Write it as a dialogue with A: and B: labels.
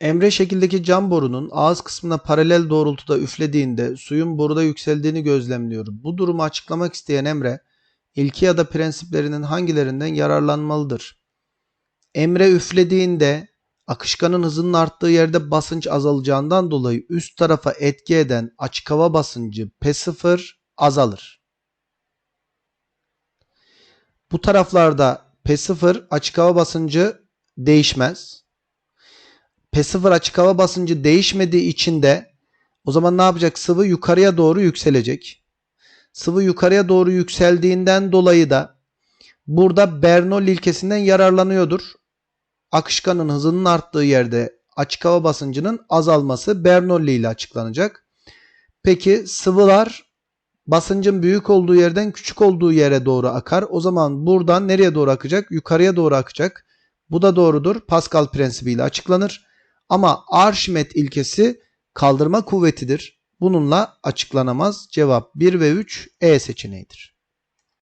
A: Emre şekildeki cam borunun ağız kısmına paralel doğrultuda üflediğinde suyun boruda yükseldiğini gözlemliyor. Bu durumu açıklamak isteyen Emre, ilki ya da prensiplerinin hangilerinden yararlanmalıdır? Emre üflediğinde akışkanın hızının arttığı yerde basınç azalacağından dolayı üst tarafa etki eden açık hava basıncı P0 azalır. Bu taraflarda P0 açık hava basıncı değişmez. P0 açık hava basıncı değişmediği için de o zaman ne yapacak? Sıvı yukarıya doğru yükselecek. Sıvı yukarıya doğru yükseldiğinden dolayı da burada Bernoulli ilkesinden yararlanıyordur. Akışkanın hızının arttığı yerde açık hava basıncının azalması Bernoulli ile açıklanacak. Peki sıvılar basıncın büyük olduğu yerden küçük olduğu yere doğru akar. O zaman buradan nereye doğru akacak? Yukarıya doğru akacak. Bu da doğrudur. Pascal prensibiyle açıklanır. Ama Arşimet ilkesi kaldırma kuvvetidir. Bununla açıklanamaz. Cevap 1 ve 3 E seçeneğidir.